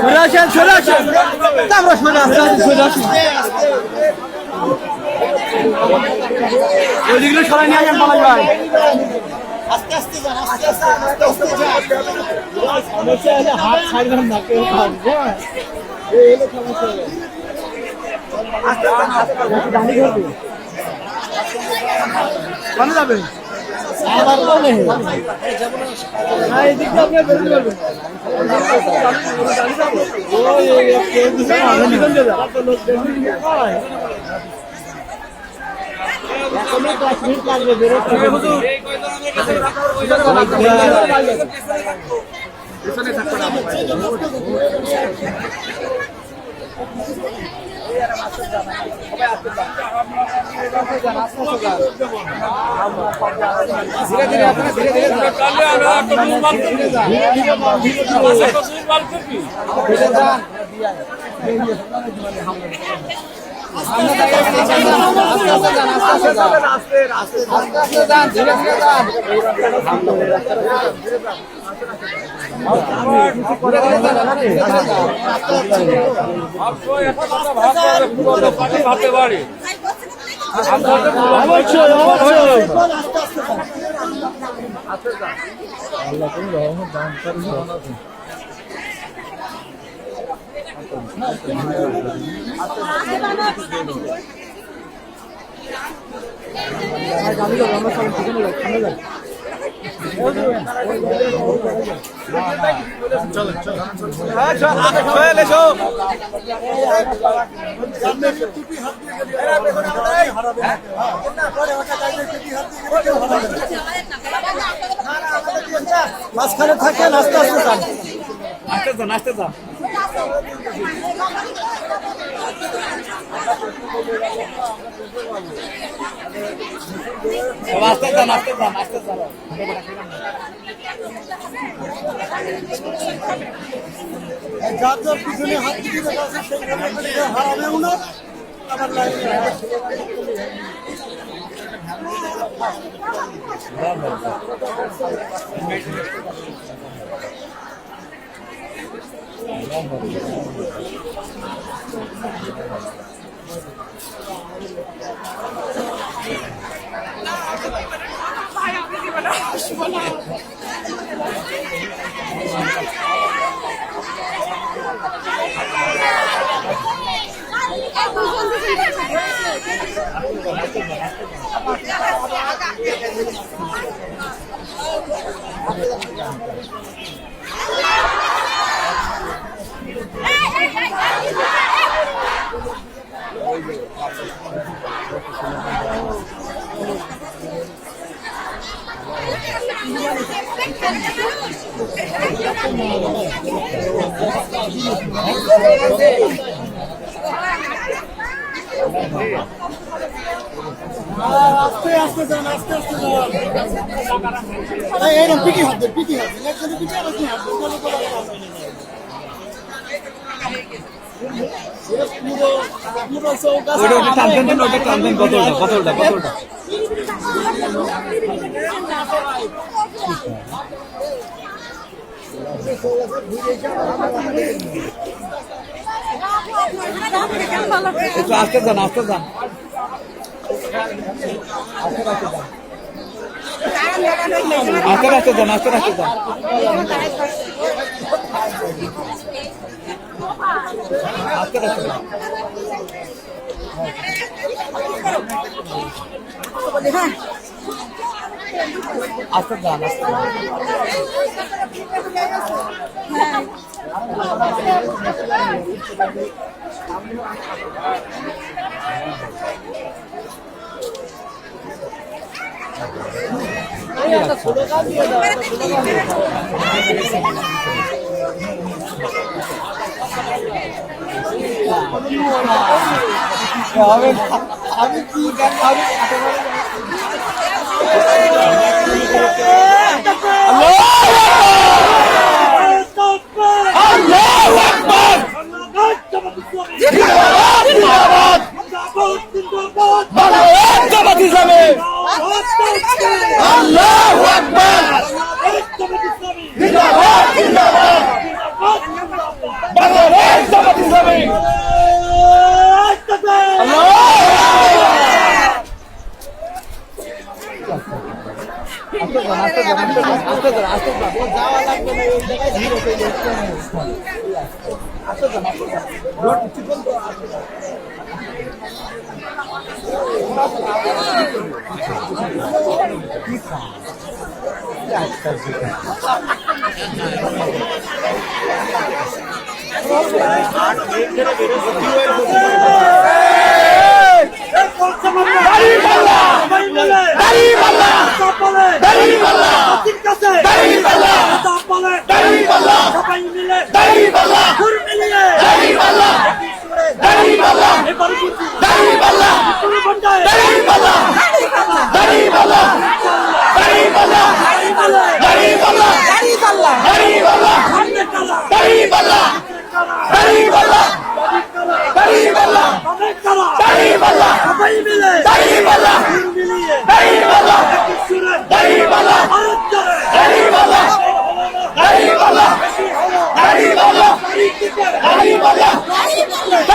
সরে আসেন সরে আসেন। আমরা সরে আসতে আসতে সরে আসেন ওইদিকে সরাই নিয়ে আসেন পালাই ভাই। হাত ছাড়বেন না কেউ থাকবে মানে যাবে? আবার কমে পেছনে থাকবে আমার বলে না বেরোতে পারবেন ভাবতে পারি অবশ্যই অবশ্যই মাঝখানে থাকেন আস্তে আস্তে যান আসতে যান আসতে যান আসতে যান আসতে যান আসতে যান যার যার পিছনে হাত দিতে আছে হারাবেও না আবার লাইনে لا আস্তে আস্তে যান আস্তে আস্তে যান এরকম পিটি হাত পিটি হাত কতটা একটু আসতে যান আসতে যান আস্তে রাখতে যান আস্তে রাখতে যান আস্তে রাখতে যান আস্তে যান আস্তে আমি কি আমি আট বের করে বেরোচ্ছে সবাই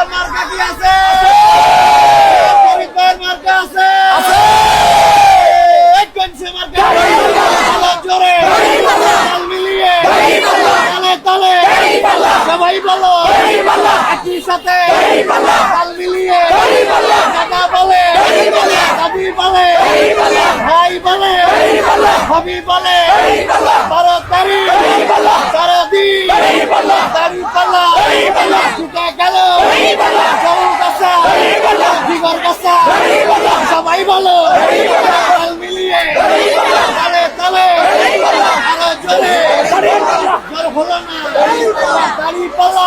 ভাইয়ের মার্কা কি আছে ভাইয়ের মার্কা আছে সবাই বলো একই সাথে তাল মিলিয়ে কাকা বলে দাদি বলে ভাই বলে হবি বলে বারো তারিখ সারাদিন পাল্লা বলো মিলিয়ে তালে তালে আরও জোরে জোর হলো না দাড়ি পাল্লা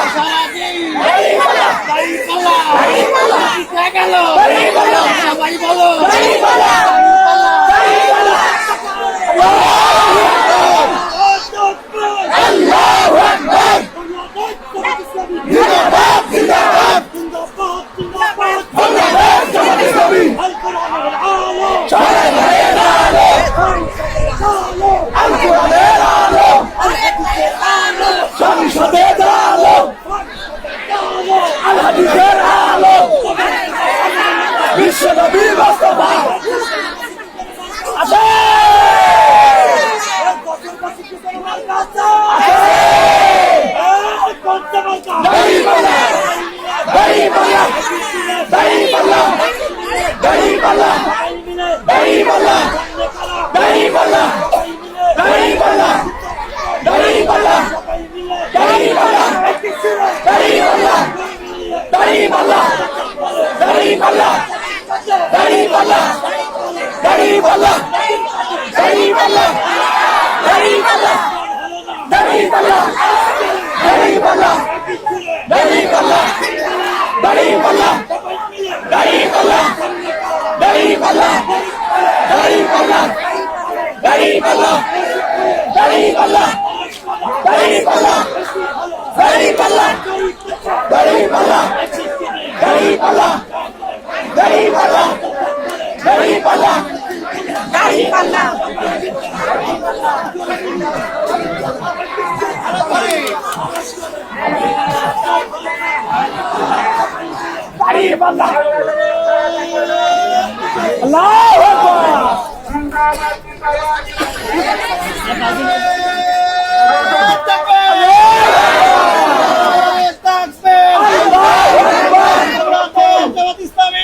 Salvação! তারিফ আল্লাহ আল্লাহ ইসলামী